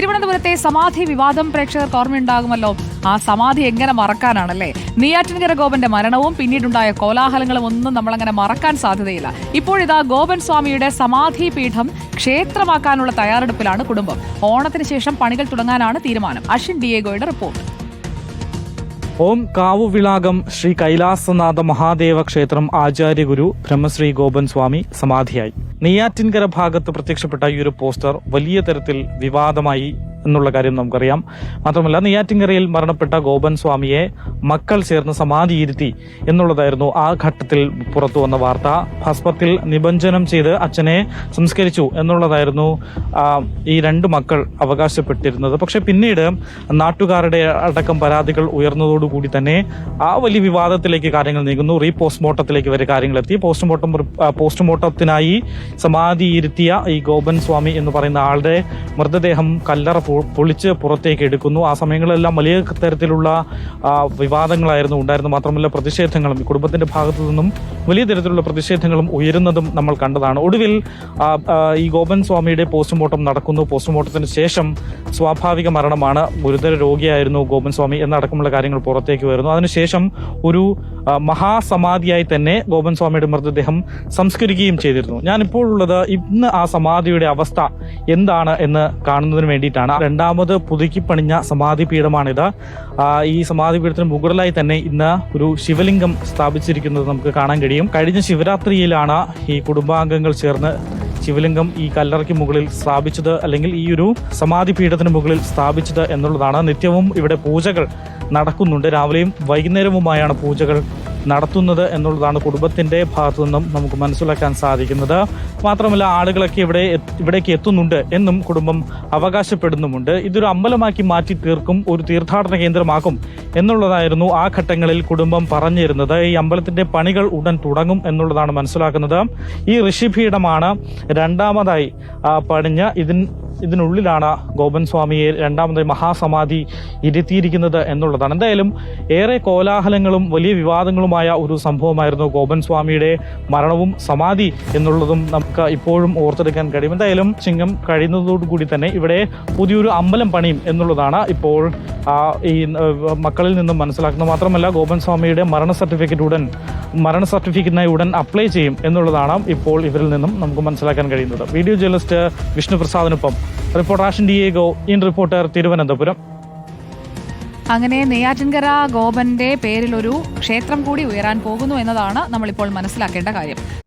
തിരുവനന്തപുരത്തെ സമാധി വിവാദം പ്രേക്ഷകർക്ക് ഓർമ്മയുണ്ടാകുമല്ലോ. ആ സമാധി എങ്ങനെ മറക്കാനാണല്ലേ? നെയ്യാറ്റിൻകര ഗോപന്റെ മരണവും പിന്നീടുണ്ടായ കോലാഹലങ്ങളും ഒന്നും നമ്മളങ്ങനെ മറക്കാൻ സാധ്യതയില്ല. ഇപ്പോഴിതാ ഗോപൻ സ്വാമിയുടെ സമാധി പീഠം ക്ഷേത്രമാക്കാനുള്ള തയ്യാറെടുപ്പിലാണ് കുടുംബം. ഓണത്തിന് ശേഷം പണികൾ തുടങ്ങാനാണ് തീരുമാനം. അഷിൻ ഡിയേഗോയുടെ റിപ്പോർട്ട്. ഓം കാവുവിളാകം ശ്രീ കൈലാസനാഥ മഹാദേവ ക്ഷേത്രം ആചാര്യഗുരു ബ്രഹ്മശ്രീ ഗോപൻ സ്വാമി സമാധിയായി. നെയ്യാറ്റിൻകര ഭാഗത്ത് പ്രത്യക്ഷപ്പെട്ട ഈ ഒരു പോസ്റ്റർ വലിയ തരത്തിൽ വിവാദമായി എന്നുള്ള കാര്യം നമുക്കറിയാം. മാത്രമല്ല നെയ്യാറ്റിൻകരയിൽ മരണപ്പെട്ട ഗോപൻ സ്വാമിയെ മക്കൾ ചേർന്ന് സമാധിയിരുത്തി എന്നുള്ളതായിരുന്നു ആ ഘട്ടത്തിൽ പുറത്തു വന്ന വാർത്ത. ഭസ്മത്തിൽ നിബഞ്ജനം ചെയ്ത് അച്ഛനെ സംസ്കരിച്ചു എന്നുള്ളതായിരുന്നു ഈ രണ്ട് മക്കൾ അവകാശപ്പെട്ടിരുന്നത്. പക്ഷെ പിന്നീട് നാട്ടുകാരുടെ അടക്കം പരാതികൾ ഉയർന്നതോടുകൂടി തന്നെ ആ വലിയ വിവാദത്തിലേക്ക് കാര്യങ്ങൾ നീങ്ങുന്നു. റീ പോസ്റ്റ്മോർട്ടത്തിലേക്ക് വരെ കാര്യങ്ങൾ എത്തി പോസ്റ്റ്മോർട്ടം പോസ്റ്റ്മോർട്ടത്തിനായി സമാധിയിരുത്തിയ ഈ ഗോപൻ സ്വാമി എന്ന് പറയുന്ന ആളുടെ മൃതദേഹം കല്ലറ പൊളിച്ച് പുറത്തേക്ക് എടുക്കുന്നു. ആ സമയങ്ങളിലെല്ലാം വലിയ തരത്തിലുള്ള വിവാദങ്ങളായിരുന്നു ഉണ്ടായിരുന്നത്. മാത്രമല്ല പ്രതിഷേധങ്ങളും ഈ കുടുംബത്തിന്റെ ഭാഗത്തു നിന്നും വലിയ തരത്തിലുള്ള പ്രതിഷേധങ്ങളും ഉയരുന്നതും നമ്മൾ കണ്ടതാണ്. ഒടുവിൽ ഈ ഗോപൻ സ്വാമിയുടെ പോസ്റ്റ്മോർട്ടം നടക്കുന്നു. പോസ്റ്റ്മോർട്ടത്തിന് ശേഷം സ്വാഭാവിക മരണമാണ്. ഗുരുതര രോഗിയായിരുന്നു ഗോപൻ സ്വാമി എന്നടക്കമുള്ള കാര്യങ്ങൾ പുറത്തേക്ക് വരുന്നു. അതിനുശേഷം ഒരു മഹാസമാധിയായി തന്നെ ഗോപൻ സ്വാമിയുടെ മൃതദേഹം സംസ്കരിക്കുകയും ചെയ്തിരുന്നു. ഉള്ളത് ഇന്ന് ആ സമാധിയുടെ അവസ്ഥ എന്താണ് എന്ന് കാണുന്നതിന് വേണ്ടിയിട്ടാണ്. രണ്ടാമത് പുതുക്കി പണിഞ്ഞ സമാധി പീഠമാണിത്. ഈ സമാധി പീഠത്തിന് മുകളിലായി തന്നെ ഇന്ന് ഒരു ശിവലിംഗം സ്ഥാപിച്ചിരിക്കുന്നത് നമുക്ക് കാണാൻ കഴിയും. കഴിഞ്ഞ ശിവരാത്രിയിലാണ് ഈ കുടുംബാംഗങ്ങൾ ചേർന്ന് ശിവലിംഗം ഈ കല്ലറയ്ക്ക് മുകളിൽ സ്ഥാപിച്ചത് അല്ലെങ്കിൽ ഈ ഒരു സമാധി പീഠത്തിന് മുകളിൽ സ്ഥാപിച്ചത് എന്നുള്ളതാണ്. നിത്യവും ഇവിടെ പൂജകൾ നടക്കുന്നുണ്ട്. രാവിലെയും വൈകുന്നേരവുമായാണ് പൂജകൾ നടത്തുന്നത് എന്നുള്ളതാണ് കുടുംബത്തിന്റെ ഭാഗത്തു നിന്നും നമുക്ക് മനസ്സിലാക്കാൻ സാധിക്കുന്നത്. മാത്രമല്ല ആളുകളൊക്കെ ഇവിടെ ഇവിടേക്ക് എത്തുന്നുണ്ട് എന്നും കുടുംബം അവകാശപ്പെടുന്നുമുണ്ട്. ഇതൊരു അമ്പലമാക്കി മാറ്റി തീർക്കും ഒരു തീർത്ഥാടന കേന്ദ്രമാക്കും എന്നുള്ളതായിരുന്നു ആ ഘട്ടങ്ങളിൽ കുടുംബം പറഞ്ഞിരുന്നത്. ഈ അമ്പലത്തിന്റെ പണികൾ ഉടൻ തുടങ്ങും എന്നുള്ളതാണ് മനസ്സിലാക്കുന്നത്. ഈ ഋഷിപീഠമാണ് രണ്ടാമതായി പണിഞ്ഞ ഇതിന് ഇതിനുള്ളിലാണ് ഗോപൻ സ്വാമിയെ രണ്ടാമത് മഹാസമാധി ഇരുത്തിയിരിക്കുന്നത് എന്നുള്ളതാണ്. എന്തായാലും ഏറെ കോലാഹലങ്ങളും വലിയ വിവാദങ്ങളുമായ ഒരു സംഭവമായിരുന്നു ഗോപൻ സ്വാമിയുടെ മരണവും സമാധി എന്നുള്ളതും നമുക്ക് ഇപ്പോഴും ഓർത്തെടുക്കാൻ കഴിയും. എന്തായാലും ചിങ്ങം കഴിയുന്നതോടുകൂടി തന്നെ ഇവിടെ പുതിയൊരു അമ്പലം പണിയും എന്നുള്ളതാണ് ഇപ്പോൾ ഈ മക്കളിൽ നിന്നും മനസ്സിലാക്കുന്നത്. മാത്രമല്ല ഗോപൻ സ്വാമിയുടെ മരണ സർട്ടിഫിക്കറ്റ് ഉടൻ മരണ സർട്ടിഫിക്കറ്റിനായി ഉടൻ അപ്ലൈ ചെയ്യും എന്നുള്ളതാണ് ഇപ്പോൾ ഇവരിൽ നിന്നും നമുക്ക് മനസ്സിലാക്കാൻ കഴിയുന്നത്. Video journalist വിഷ്ണുപ്രസാദിനൊപ്പം reporter Ashin Diego in reporter Thiruvananthapuram. അങ്ങനെ നെയ്യാറ്റിൻകര ഗോപന്റെ പേരിൽ ഒരു ക്ഷേത്രം കൂടി ഉയരാൻ പോകുന്നു എന്നതാണ് നമ്മളിപ്പോൾ മനസ്സിലാക്കേണ്ട കാര്യം.